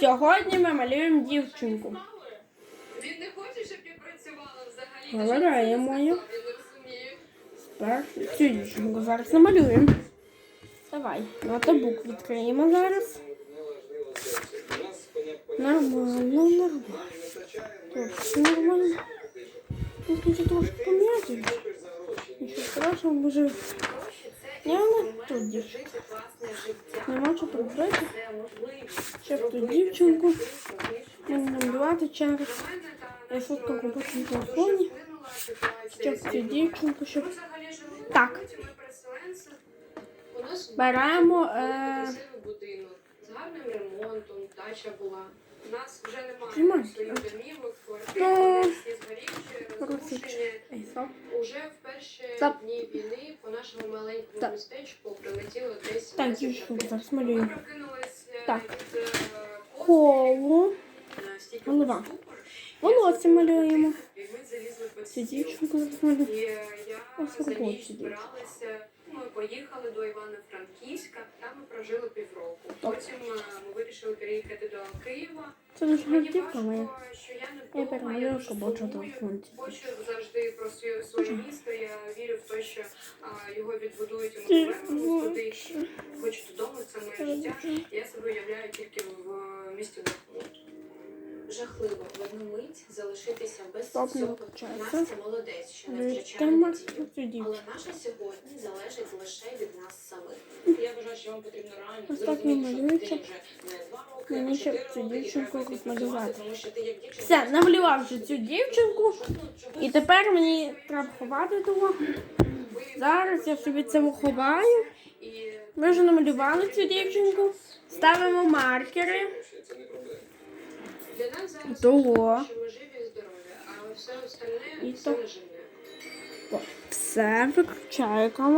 Сьогодні ми малюємо дівчинку. Він не хоче, щоб я працювала взагалі. Вибираємо її. Тепер цю дівчинку зараз намалюємо. Давай, ноутбук відкриємо зараз. Нормально, нормально. Так, нормально. Тут трошки пом'яти. Нічого страшного, може. Життя. Нема що прибрати. Це можливість. Ту дівчинку Будемо малювати через. Купила родину телефоні. ситуація Щоб цю дівчинку, щоб Так. беремо. Е... з гарним ремонтом, дача була. У нас вже немає своїх домівок, квартир, Уже в перші дні війни по нашому маленькому містечку прилетіло десь Так, 10 дівчинку зараз Ми малюємо. е, Так. від е, космосу, Колу. е, Голова. Волосся малюємо. Цю дівчинку зараз малюю. Е, я Ось за робочі поїхали до Івано-Франківська, там ми прожили півроку. Потім е, ми вирішили переїхати до Києва. Це наша Мені моя. важко, що я не Я дуже сумую. телефон. Хочу завжди про своє, своє місто. Я вірю в те, що а, його відбудують і ми туди. Хочу додому, це моє життя. Я себе уявляю тільки в е, місті Бахмут. Жахливо мить залишитися без Стоп, не всього. Настя молодець, що не втрачає надію. Але наше сьогодні залежить лише від нас самих. Я вважаю, що вам потрібно реально зрозуміти, що дитині вже не два роки, а чотири роки, тому що ти як дівчинка Все, намалював вже цю дівчинку. І тепер мені треба ховати того. Зараз я собі це ховаю. Ми вже намалювали цю дівчинку. Ставимо маркери. для нас зараз Того. важливо, що ми живі і здорові, а все остальне І це то. наживне. Все, виключаю камеру.